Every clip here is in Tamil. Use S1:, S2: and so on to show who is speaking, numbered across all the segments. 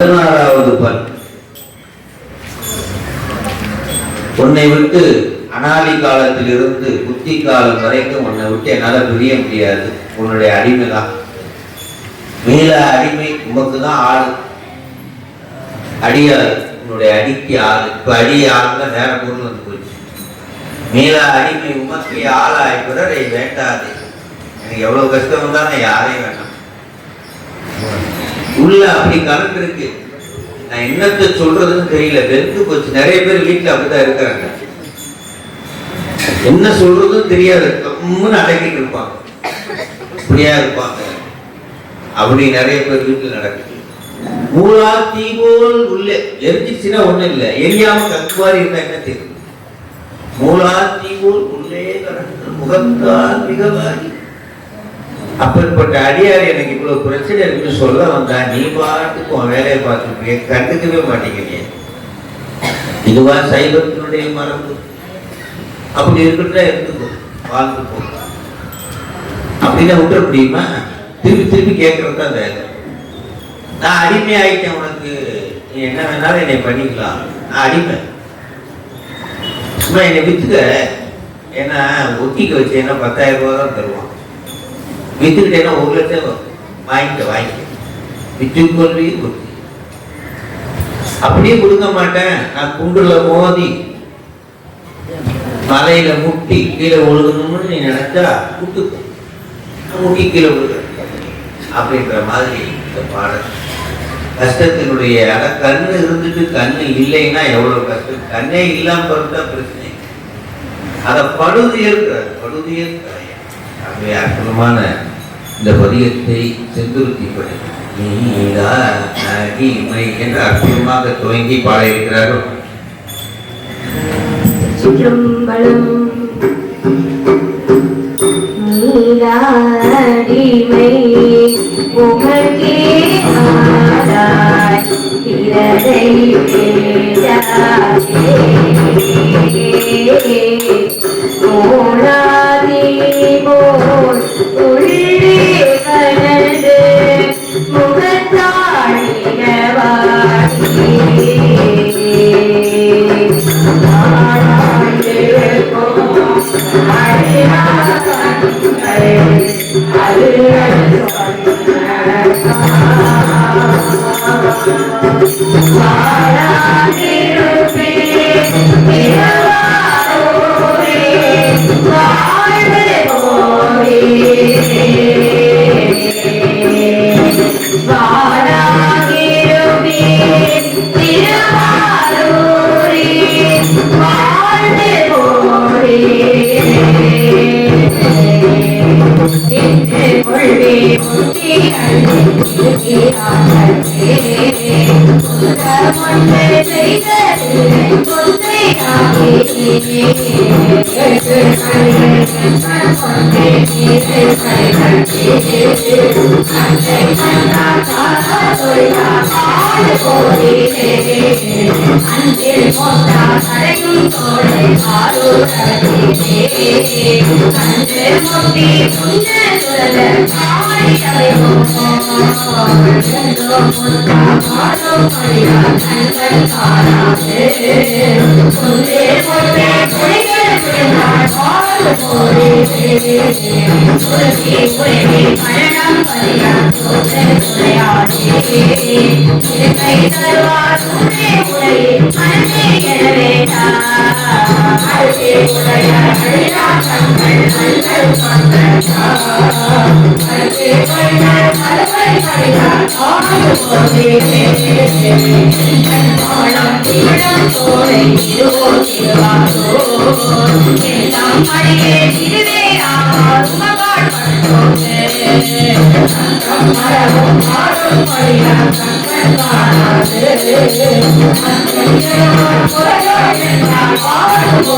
S1: பதினாறாவது பண் உன்னை விட்டு அனாதி காலத்திலிருந்து புத்தி காலம் வரைக்கும் உன்னை விட்டு என்னால பிரிய முடியாது. உன்னுடைய அடிமை தான் மேல அடிமை உமக்கு தான் ஆளு. அடியாள் உன்னுடைய அடிக்கு ஆளு. இப்போ அடி ஆளுங்க நேரம் பொருள் வந்து போச்சு. மேல அடிமை உமக்கு ஆளாய் பிறரை வேண்டாது. எனக்கு எவ்வளவு கஷ்டம் வந்தாலும் யாரையும் வேண்டாம். உள்ள அப்படி கலந்துருக்கு நான் என்னத்தை சொல்றதுன்னு தெரியல. வெறுத்து போச்சு. நிறைய பேர் வீட்டுல அப்படிதான் இருக்கிறாங்க. என்ன சொல்றதும் தெரியாது. கம்முன்னு அடக்கிட்டு இருப்பாங்க. இப்படியா இருப்பாங்க. அப்படி நிறைய பேர் வீட்டுல நடக்குது. மூலா தீபோல் உள்ளே. எரிஞ்சிச்சுன்னா ஒண்ணும் இல்லை. எரியாம கக்குவாரி இருந்தா என்ன தெரியும்? மூலா தீபோல் உள்ளே கடந்து முகத்தால் மிகவாரி அப்படிப்பட்ட அடியார் எனக்கு இவ்வளவு பிரச்சனை இருக்குன்னு சொல்ல வந்தா நீ பாட்டுக்கு உன் வேலையை பார்த்துருப்பீங்க கண்டுக்கவே மாட்டேங்கிறீங்க. இதுவா சைவத்தினுடைய மரபு. அப்படி இருக்கட்டா இருந்துக்கும் வாழ்ந்து போ? அப்படின்னா விட்டுற முடியுமா? திருப்பி திருப்பி கேட்கறது தான் வேலை. நான் அடிமை ஆயிட்டேன் உனக்கு. நீ என்ன வேணாலும் என்னை பண்ணிக்கலாம். நான் அடிமை. சும்மா என்னை வித்துக்க. ஏன்னா ஒட்டிக்க வச்சேன்னா பத்தாயிரம் ரூபா தான் தருவான். வித்துக்கிட்டேன்னா ஒரு லட்சம் வாங்கிக்க வாங்கிக்க வித்து கொள்வி கொடுத்து அப்படியே கொடுக்க மாட்டேன் நான் குண்டுல மோதி மலையில முட்டி கீழே ஒழுகணும்னு நீ நினைச்சா முட்டுக்கும் முட்டி கீழே விழுக அப்படின்ற மாதிரி இந்த பாடல் கஷ்டத்தினுடைய அட கண்ணு இருந்துட்டு கண்ணு இல்லைன்னா எவ்வளவு கஷ்டம் கண்ணே இல்லாம பிறந்தா பிரச்சனை அதை படுது ஏற்கிறார் படுது ஏற்கிறார் ஆகவே அற்புதமான இந்த பதியத்தை செந்துருத்தி படி நீடா என்று அற்புதமாக துவங்கி பாடியிருக்கிறார்கள்.
S2: சிற்றம்பலம் நீராடிமை ஆராய் வாராகிருமே என்று கொள்வே முத்தி ஒன்று செய்தது அன்பில் போட்டா கரையும் தோழை அன்று முத்தி புஞ்ச சுரல காடி தலைவோ பாடோ பணியா கண்கள் காணாது புந்தே பொன்னே புனைகள் புரிந்தாள் பாடு போரே துளசி புரவி மரணம் பரியா தோற்று துணையாடே கை தருவார் உன்னே உரையே மனசே எனவேடா அருகே உடைய அழியா கண்கள் கண்கள் கண்கள் அருகே கொண்டார் கலவை கடிதார் ஆடு போதே ஆழம் தீழம் தோலை இருவோ திருவாரோ எல்லாம் படையே திருவே ஆவார் உமகாள் பட்டோடு அங்கம் மரமும் ஆடும் படியா கண்கள் காணாது அங்கம் புறகால் என்றால்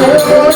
S2: Thank you.